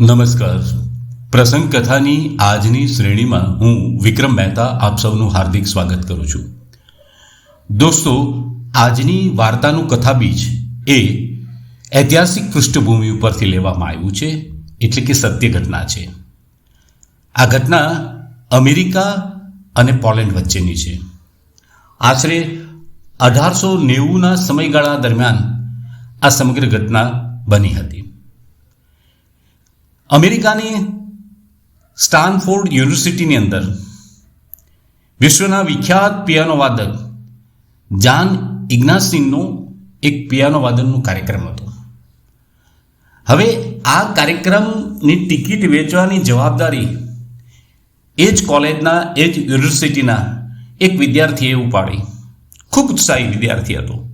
નમસ્કાર. પ્રસંગ કથાની આજની શ્રેણીમાં હું વિક્રમ મહેતા આપ સૌનું હાર્દિક સ્વાગત કરું છું. દોસ્તો, આજની વાર્તાનું કથાબીજ એ ઐતિહાસિક પૃષ્ઠભૂમિ ઉપરથી લેવામાં આવ્યું છે, એટલે કે સત્ય ઘટના છે. આ ઘટના અમેરિકા અને પોલેન્ડ વચ્ચેની છે. આશરે અઢારસો નેવુંના સમયગાળા દરમિયાન આ સમગ્ર ઘટના બની હતી. અમેરિકાની સ્ટાનફોર્ડ યુનિવર્સિટીની અંદર વિશ્વના વિખ્યાત પિયાનો વાદક જાન ઇગ્નાસિનનો એક પિયાનો વાદનનો કાર્યક્રમ હતો. હવે આ કાર્યક્રમની ટિકિટ વેચવાની જવાબદારી એ જ કોલેજના, એ જ યુનિવર્સિટીના એક વિદ્યાર્થીએ ઉપાડી. ખૂબ ઉત્સાહી વિદ્યાર્થી હતો.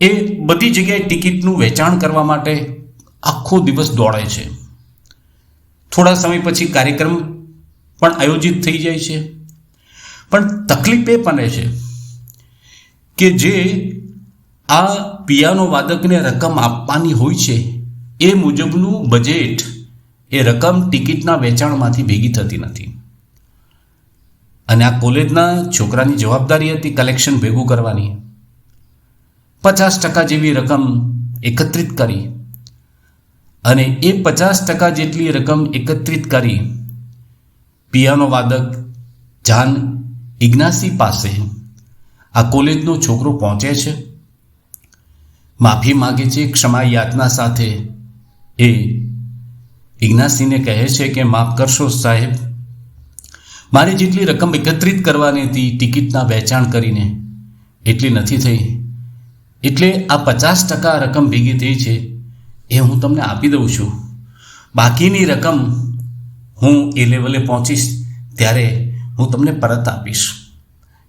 એ બધી જગ્યાએ ટિકિટનું વેચાણ કરવા માટે આખો દિવસ દોડે છે. થોડા સમય પછી કાર્યક્રમ પણ આયોજિત થઈ જાય છે. પણ તકલીફ એ પણ છે કે જે આ પિયાનો વાદકને રકમ આપવાની હોય છે, એ મુજબનું બજેટ એ રકમ ટિકિટના વેચાણમાંથી ભેગી થતી નથી. અને આ કોલેજના છોકરાની જવાબદારી હતી કલેક્શન ભેગું કરવાની. પચાસ ટકા જેવી રકમ એકત્રિત કરી અને એ પચાસ ટકા જેટલી રકમ એકત્રિત કરી પિયાનો વાદક જાન ઇગ્નાસી પાસે આ કોલેજનો છોકરો પહોંચે છે. માફી માગે છે ક્ષમા યાતના સાથે. એ ઇગ્નાસીને કહે છે કે, માફ કરશો સાહેબ. મારે જેટલી રકમ એકત્રિત કરવાની હતી ટિકિટના વેચાણ કરીને, એટલી નથી થઈ. એટલે આ પચાસ ટકા રકમ ભેગી થઈ છે. એ હું તમને આપી દઉં છું. બાકીની રકમ હું એ લેવલે પહોંચીશ ત્યારે હું તમને પરત આપીશ.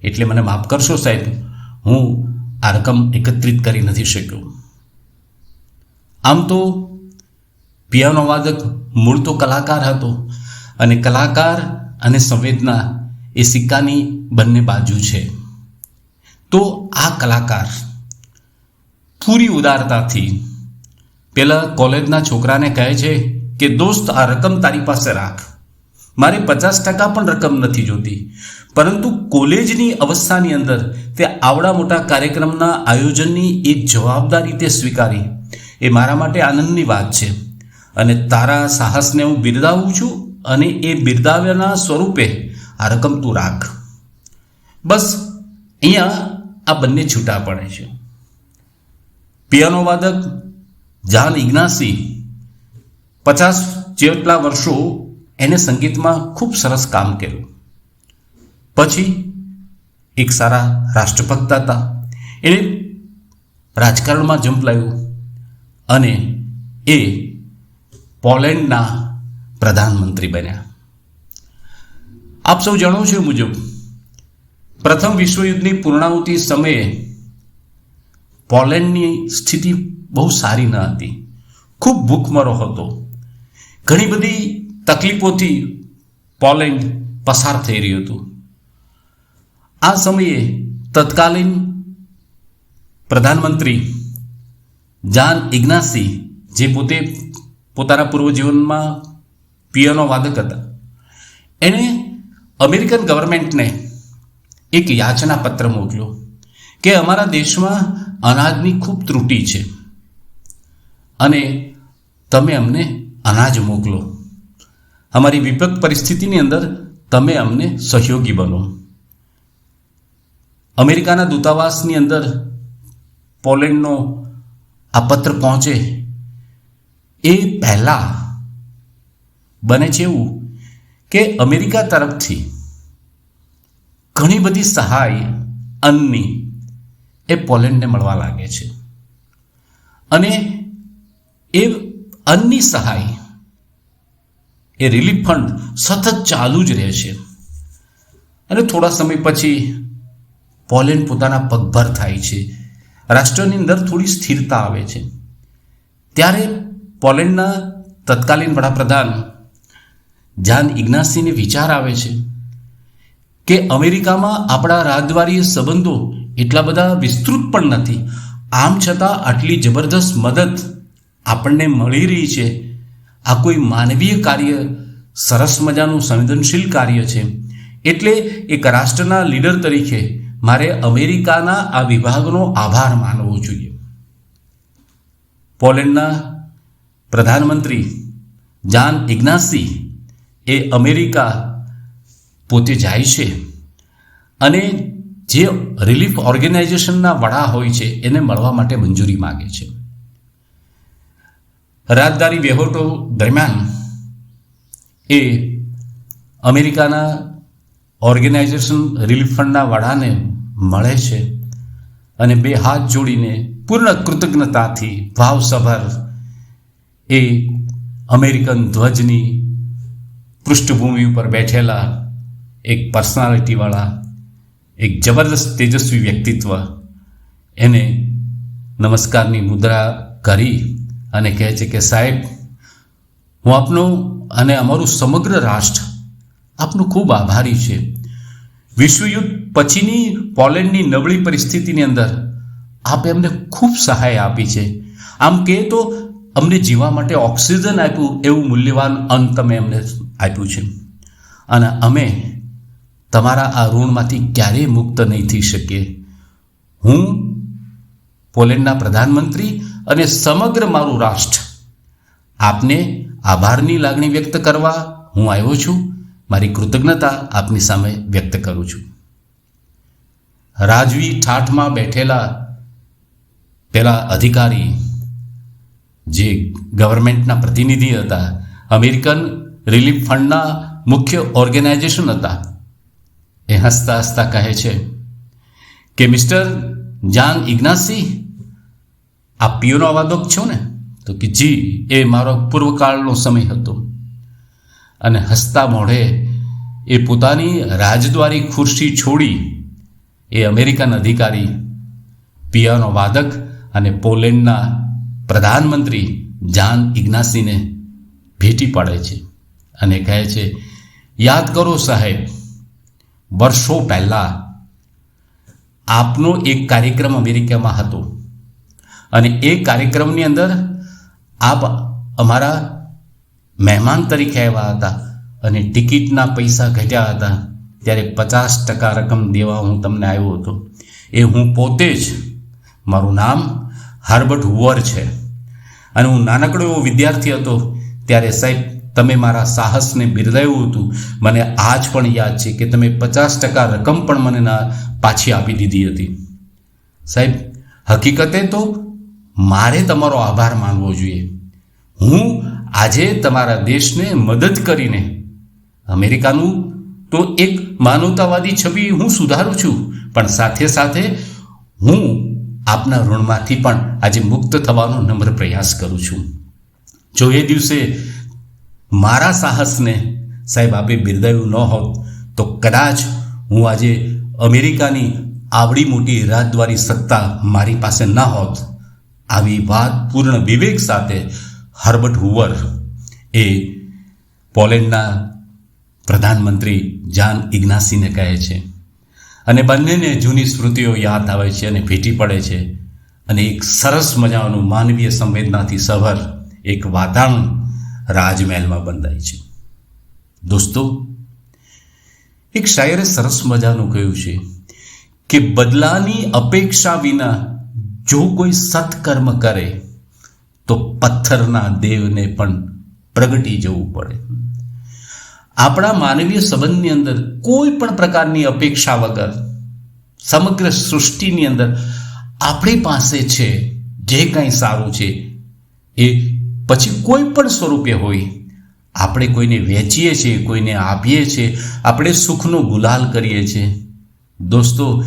એટલે મને માફ કરશો સાહેબ, હું આ રકમ એકત્રિત કરી નથી શક્યો. આમ તો પિયાનો વાદક મૂળ તો કલાકાર હતો અને કલાકાર અને સંવેદના એ સિક્કાની બંને બાજુ છે. તો આ કલાકાર પૂરી ઉદારતાથી પેલા કોલેજના છોકરાને કહે છે કે, દોસ્ત, આ રકમ તારી પાસે રાખ. મારે પચાસ ટકા પણ રકમ નથી જોતી. પરંતુ કોલેજની અવસ્થાની અંદર તે આવડા મોટા કાર્યક્રમના આયોજનની એક જવાબદારી તે સ્વીકારી. એ મારા માટે આનંદની વાત છે. અને તારા સાહસને હું બિરદાવું છું અને એ બિરદાવ્યાના સ્વરૂપે આ રકમ તું રાખ. બસ, અહીંયા આ બંને છૂટા પડે છે. પિયાનો વાદક જાન ઇગ્નાસી પચાસ જેટલા વર્ષો એને સંગીતમાં ખૂબ સરસ કામ કર્યું. પછી એક સારા રાષ્ટ્રભક્ત હતા. એને રાજકારણમાં જંપ લાવ્યું અને એ પોલેન્ડના પ્રધાનમંત્રી બન્યા. આપ સૌ જાણો છો મુજબ, પ્રથમ વિશ્વયુદ્ધની પૂર્ણાહુતિ સમયે પોલેન્ડની સ્થિતિ બહુ સારી ન હતી. ખૂબ ભૂખમરો હતો. ઘણી બધી તકલીફોથી પોલેન્ડ પસાર થઈ રહ્યું હતું. આ સમયે તત્કાલીન પ્રધાનમંત્રી જાન ઇગ્નાસી, જે પોતે પોતાના પૂર્વજીવનમાં પિયનો વાદક હતા, એણે અમેરિકન ગવર્મેન્ટને એક યાચના પત્ર મોકલ્યો કે અમારા દેશમાં અનાજની ખૂબ ત્રુટિ છે. અને તમે અમને અનાજ મોકલો. અમારી વિપક પરિસ્થિતિની અંદર તમે અમને સહયોગી બનો. અમેરિકાના દૂતાવાસની અંદર પોલેન્ડનો આ પત્ર પહોંચે એ પહેલાં બને છે એવું કે અમેરિકા તરફથી ઘણી બધી સહાય અન્ની એ પોલેન્ડને મળવા લાગે છે. અને એ અન્ની સહાય, એ રિલીફ ફંડ સતત ચાલુ જ રહે છે. અને થોડા સમય પછી પોલેન્ડ પોતાના પગભર થાય છે. રાષ્ટ્રની અંદર થોડી સ્થિરતા આવે છે. ત્યારે પોલેન્ડના તત્કાલીન વડાપ્રધાન જાન ઇગ્નાસીને વિચાર આવે છે કે અમેરિકામાં આપણા રાજદ્વારીય સંબંધો એટલા બધા વિસ્તૃત પણ નથી. આમ છતાં આટલી જબરદસ્ત મદદ આપણને મળી રહી છે. આ કોઈ માનવીય કાર્ય, સરસ મજાનું સંવેદનશીલ કાર્ય છે. એટલે એક રાષ્ટ્રના લીડર તરીકે મારે અમેરિકાના આ વિભાગનો આભાર માનવો જોઈએ. પોલેન્ડના પ્રધાનમંત્રી જાન ઇગ્નાસી એ અમેરિકા પોતે જાય છે અને જે રિલીફ ઓર્ગેનાઇઝેશનના વડા હોય છે એને મળવા માટે મંજૂરી માગે છે. રાજદારી વહીવટો દરમિયાન એ અમેરિકાના ઓર્ગેનાઇઝેશન રિલીફ ફંડના વડાને મળે છે અને બે હાથ જોડીને પૂર્ણ કૃતજ્ઞતાથી ભાવસભર એ અમેરિકન ધ્વજની પૃષ્ઠભૂમિ ઉપર બેઠેલા એક પર્સનાલિટીવાળા, એક જબરદસ્ત તેજસ્વી વ્યક્તિત્વ એને નમસ્કારની મુદ્રા કરી અને કહે છે કે સાહેબ, હું આપનું અને અમારું સમગ્ર રાષ્ટ્ર આપનું ખૂબ આભારી છે. વિશ્વયુદ્ધ પછીની પોલેન્ડની નબળી પરિસ્થિતિની અંદર આપે અમને ખૂબ સહાય આપી છે. આમ કહે તો અમને જીવવા માટે ઓક્સિજન આપ્યું એવું મૂલ્યવાન અન્ન તમે અમને આપ્યું છે. અને અમે તમારા આ ઋણમાંથી ક્યારેય મુક્ત નહીં થઈ શકીએ. હું પોલેન્ડના પ્રધાનમંત્રી અને સમગ્ર મારું રાષ્ટ્ર આપને આભારની લાગણી વ્યક્ત કરવા હું આવ્યો છું. મારી કૃતજ્ઞતા આપની સામે વ્યક્ત કરું છું. રાજવી ઠાઠમાં બેઠેલા પેલા અધિકારી જે ગવર્મેન્ટના પ્રતિનિધિ હતા, અમેરિકન રિલીફ ફંડના મુખ્ય ઓર્ગેનાઇઝેશન હતા, એ હસતા હસતા કહે છે કે, મિસ્ટર જાન ઇગ્નાસી આ પિયોનો વાદક છો ને? તો કે જી, એ મારો પૂર્વકાળનો સમય હતો. અને હસતા મોઢે એ પોતાની રાજદ્વારી ખુરશી છોડી એ અમેરિકન અધિકારી, પિયાનો વાદક અને પોલેન્ડના પ્રધાનમંત્રી જાન ઇગ્નાસીને ભેટી પાડે છે અને કહે છે, યાદ કરો સાહેબ, વર્ષો પહેલાં આપનો એક કાર્યક્રમ અમેરિકામાં હતો. અને એ કાર્યક્રમની અંદર આપ અમારા મહેમાન તરીકે આવ્યા હતા અને ટિકિટના પૈસા ઘટ્યા હતા. ત્યારે પચાસ ટકા રકમ દેવા હું તમને આવ્યો હતો. એ હું પોતે જ, મારું નામ હાર્બર્ટ હુવર છે. અને હું નાનકડો એવો વિદ્યાર્થી હતો. ત્યારે સાહેબ, તમે મારા સાહસને બિરદાવ્યું હતું. મને આજ પણ યાદ છે કે તમે પચાસ ટકા રકમ પણ મને ના પાછી આપી દીધી હતી. સાહેબ, હકીકતે તો મારે તમારો આભાર માનવો જોઈએ. હું આજે તમારા દેશને મદદ કરીને અમેરિકાનું તો એક માનવતાવાદી છબી હું સુધારું છું, પણ સાથે સાથે હું આપના ઋણમાંથી પણ આજે મુક્ત થવાનો નમ્ર પ્રયાસ કરું છું. જો એ દિવસે મારા સાહસને સાહેબ આપે બિરદાવ્યું ન હોત, તો કદાચ હું આજે અમેરિકાની આવડી મોટી રાજદ્વારી સત્તા મારી પાસે ન હોત. આવી વાત પૂર્ણ વિવેક સાથે હર્બર્ટ હુવર એ પોલેન્ડના પ્રધાનમંત્રી જાન ઇગ્નાસીને કહે છે. અને બંનેને જૂની સ્મૃતિઓ યાદ આવે છે અને ભેટી પડે છે. અને એક સરસ મજાનું માનવીય સંવેદનાથી સભર એક વાતાવરણ રાજમહેલમાં બંધાય છે. દોસ્તો, એક શાયરે સરસ મજાનું કહ્યું છે કે બદલાની અપેક્ષા વિના જો કોઈ સત્કર્મ કરે, તો પથ્થરના દેવને પણ પ્રગટી જવું પડે. આપણા માનવીય સંબંધની અંદર કોઈ પણ પ્રકારની અપેક્ષા વગર, સમગ્ર સૃષ્ટિની અંદર આપણી પાસે છે જે કંઈ સારું છે, એ પછી કોઈ પણ સ્વરૂપે હોય, આપણે કોઈને વેચીએ છીએ, કોઈને આપીએ છીએ, આપણે સુખનો ગુલાલ કરીએ છીએ. દોસ્તો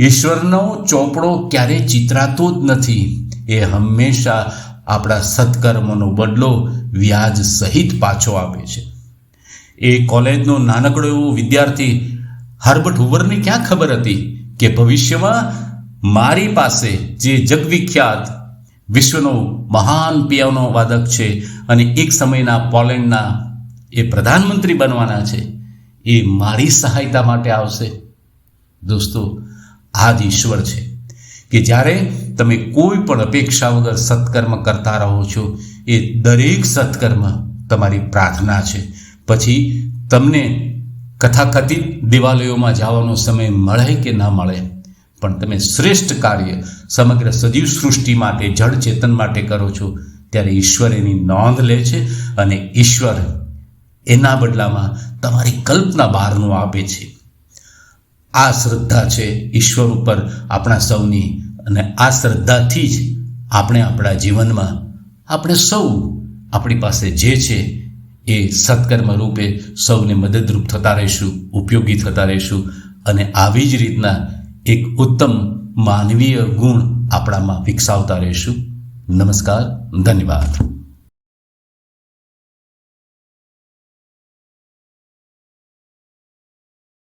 ઈશ્વરનો ચોપડો ક્યારેય ચિતરાતો જ નથી. એ હંમેશા આપણા સત્કર્મનો બદલો વ્યાજ સહિત પાછો આપે છે. એ કોલેજનો નાનકડો એવો વિદ્યાર્થી હર્બર્ટ હુવરને ક્યાં ખબર હતી કે ભવિષ્યમાં મારી પાસે જે જગવિખ્યાત, વિશ્વનો મહાન પિયાનો વાદક છે અને એક સમયના પોલેન્ડના એ પ્રધાનમંત્રી બનવાના છે, એ મારી સહાયતા માટે આવશે. દોસ્તો આ ઈશ્વર છે. કે જ્યારે તમે કોઈ પણ અપેક્ષા વગર સત્કર્મ કરતા રહો છો, એ દરેક સત્કર્મ તમારી પ્રાર્થના છે. પછી તમને કથાકથિત દિવાલયોમાં જવાનો સમય મળે કે ના મળે, પણ તમે શ્રેષ્ઠ કાર્ય સમગ્ર સજીવ સૃષ્ટિ માટે, જળ ચેતન માટે કરો છો, ત્યારે ઈશ્વર એની નોંધ લે છે અને ઈશ્વર એના બદલામાં તમારી કલ્પના બહારનું આપે છે. આ શ્રદ્ધા છે ઈશ્વર ઉપર આપણા સૌની અને આ શ્રદ્ધાથી જ આપણે આપણા જીવનમાં આપણે સૌ આપણી પાસે જે છે એ સત્કર્મ રૂપે સૌને મદદરૂપ થતા રહીશું, ઉપયોગી થતા રહીશું અને આવી જ રીતના એક ઉત્તમ માનવીય ગુણ આપણામાં વિકસાવતા રહીશું. નમસ્કાર, ધન્યવાદ.